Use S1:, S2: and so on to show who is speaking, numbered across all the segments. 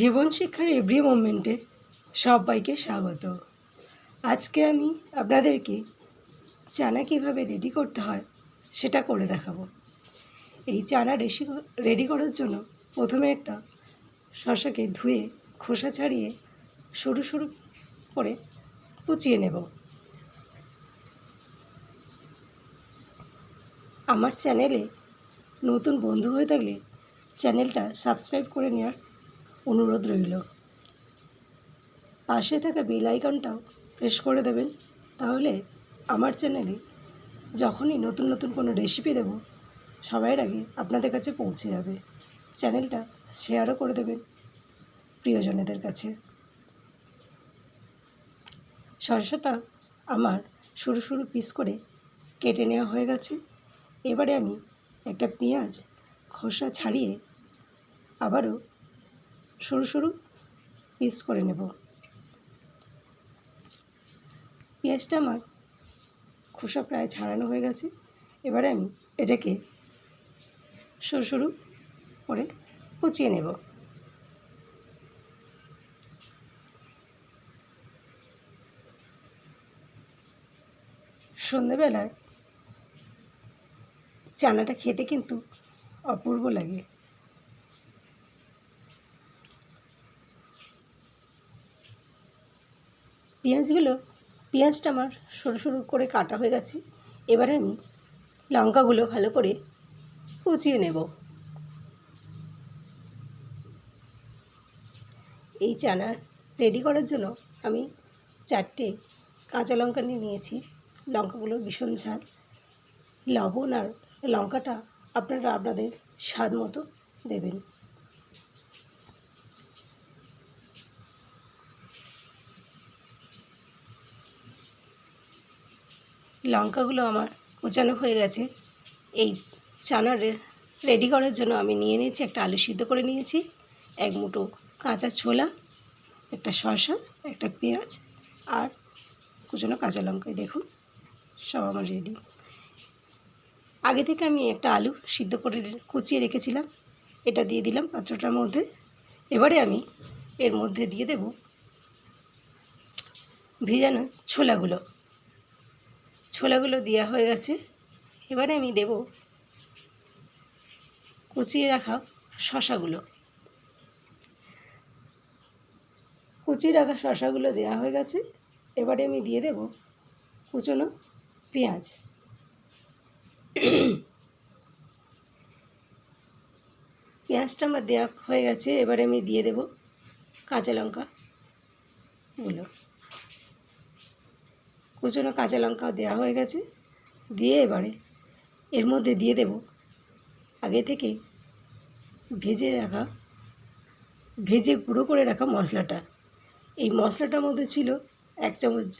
S1: জীবন শিক্ষার এভরি মোমেন্টে সবাইকে স্বাগত। আজকে আমি আপনাদেরকে চানা কীভাবে রেডি করতে হয় সেটা করে দেখাবো। এই চানা রেসি রেডি করার জন্য প্রথমে একটা শশাকে ধুয়ে, খোসা ছাড়িয়ে সরু সরু করে কুচিয়ে নেব। আমার চ্যানেলে নতুন বন্ধু হয়ে থাকলে চ্যানেলটা সাবস্ক্রাইব করে নেওয়ার অনুরোধ রইল। পাশে থাকা বেল আইকনটাও প্রেস করে দেবেন। তাহলে আমার চ্যানেলে যখনই নতুন নতুন কোনো রেসিপি দেব সবার আগে আপনাদের কাছে পৌঁছে যাবে। চ্যানেলটা শেয়ারও করে দেবেন প্রিয়জনেদের কাছে। সরষাটা আমার সরু সরু পিস করে কেটে নেওয়া হয়ে গেছে। এবারে আমি একটা পেঁয়াজ খোসা ছাড়িয়ে আবারও সরু সরু পিস করে নেব। পেঁয়াজটা আমার খোসা প্রায় ছাড়ানো হয়ে গেছে। এবারে আমি এটাকে সরু সরু করে কুচিয়ে নেব। সন্ধেবেলায় চানাটা খেতে কিন্তু অপূর্ব লাগে। পেঁয়াজগুলো, পেঁয়াজটা আমার সরু সরু করে কাটা হয়ে গেছে। এবারে আমি লঙ্কাগুলো ভালো করে কুচিয়ে নেব। এই চানা রেডি করার জন্য আমি চারটে কাঁচা লঙ্কা নিয়ে নিয়েছি। লঙ্কাগুলো ভীষণ ঝাল। লবণ আর লঙ্কাটা আপনারা আপনাদের স্বাদ মতো দেবেন। লঙ্কাগুলো আমার কোচানো হয়ে গেছে। এই চানা রেডি করার জন্য আমি নিয়ে নিয়েছি, একটা আলু সিদ্ধ করে নিয়েছি, এক মুঠো কাঁচা ছোলা, একটা শসা, একটা পেঁয়াজ আর কুচানো কাঁচা লঙ্কায় দেখুন, সব আমার রেডি আগে থেকে আমি একটা আলু সিদ্ধ করে কুচিয়ে রেখেছিলাম। এটা দিয়ে দিলাম পাত্রটার মধ্যে। এবারে আমি এর মধ্যে দিয়ে দেব ভিজানো ছোলাগুলো। ছোলাগুলো দেওয়া হয়ে গেছে। এবারে আমি দেব কুচিয়ে রাখা শশাগুলো। কুচিয়ে রাখা শশাগুলো দেওয়া হয়ে গেছে। এবারে আমি দিয়ে দেব কুচনো পেঁয়াজ। পেঁয়াজটা আমার দেওয়া হয়ে গেছে। এবারে আমি দিয়ে দেব কাঁচা লঙ্কাগুলো। কুচনো কাঁচা লঙ্কাও দেওয়া হয়ে গেছে। দিয়ে এবারে এর মধ্যে দিয়ে দেব আগে থেকে ভেজে রাখা, ভেজে গুঁড়ো করে রাখা মশলাটা। এই মশলাটার মধ্যে ছিল এক চামচ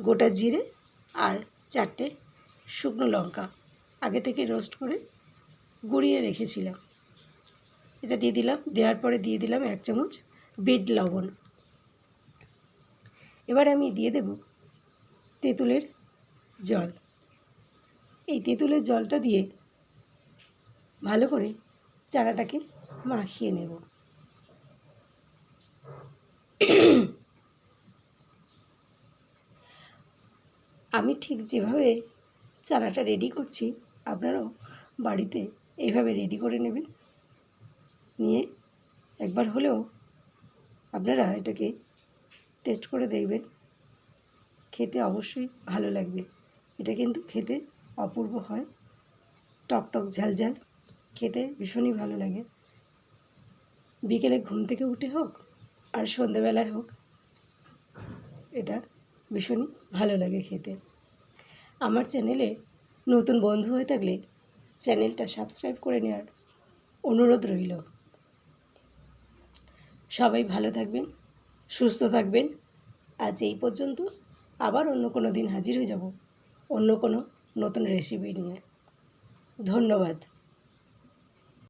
S1: গোটা জিরে আর চারটে শুকনো লঙ্কা। আগে থেকে রোস্ট করে গুঁড়িয়ে রেখেছিলাম। এটা দিয়ে দিলাম, দেওয়ার পরে দিয়ে দিলাম এক চামচ বিট লবণ। এবার আমি দিয়ে দেব তেঁতুলের জল। এই তেঁতুলের জলটা দিয়ে ভালো করে চারাটাকে মাখিয়ে নেব। আমি ঠিক যেভাবে চারাটা রেডি করছি, আপনারাও বাড়িতে এইভাবে রেডি করে নেবেন। নিয়ে একবার হলেও আপনারা এটাকে টেস্ট করে দেখবেন। খেতে অবশ্যই ভালো লাগবে। এটা কিন্তু খেতে অপূর্ব হয়। টক টক ঝাল ঝাল। খেতে ভীষণই ভালো লাগে। বিকেলে ঘুম থেকে উঠে হোক আর সন্ধেবেলায় হোক, এটা ভীষণই ভালো লাগে খেতে। আমার চ্যানেলে নতুন বন্ধু হয়ে থাকলে চ্যানেলটা সাবস্ক্রাইব করে নেওয়ার অনুরোধ রইল। সবাই ভালো থাকবেন, সুস্থ থাকবেন। আজ এই পর্যন্ত। আবার অন্য কোনো দিন হাজির হয়ে যাব। অন্য কোনো নতুন রেসিপি নিয়ে। ধন্যবাদ।